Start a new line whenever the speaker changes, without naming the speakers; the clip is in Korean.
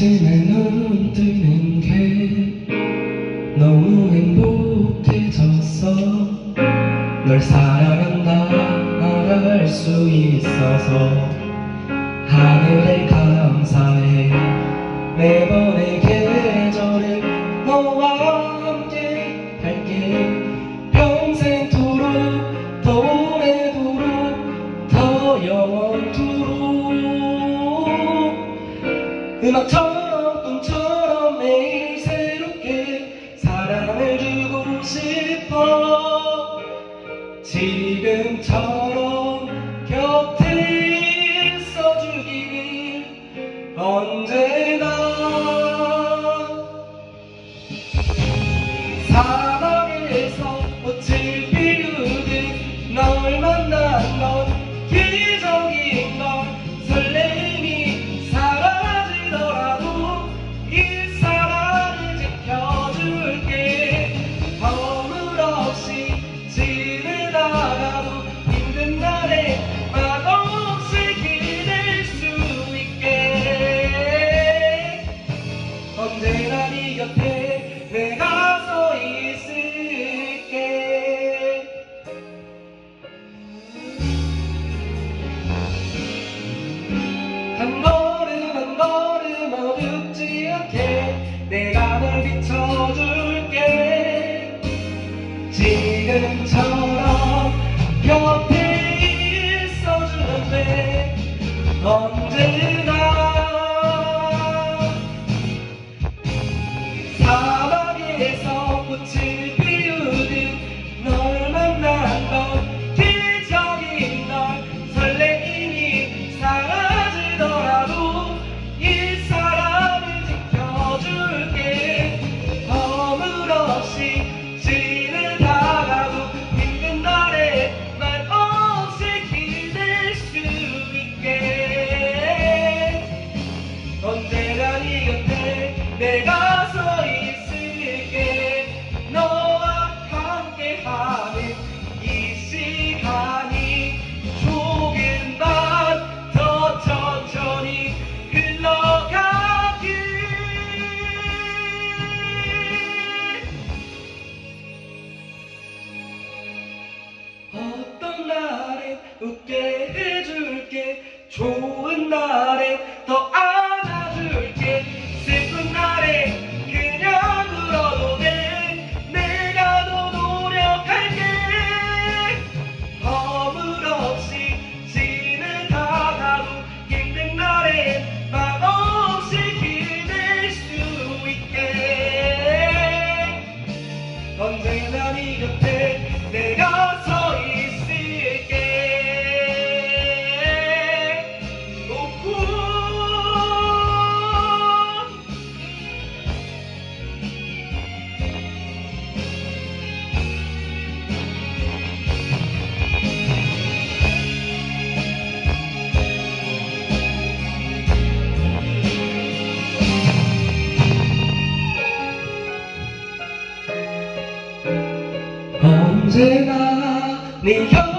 당신의 눈 뜨는 게 너무 행복해졌어 널 사랑한다 말할 수 있어서 하늘에 감사해. 매번의 계절을 너와 음악처럼 꿈처럼 매일 새롭게 사랑을 주고 싶어. 지금처럼 곁에 있어주기를 언제 못 웃지 않게 내가 널 비춰줄게. 지금처럼 옆에 있어주는데 언제나 웃게 해줄게. 좋은 날. 红姐啊，你看。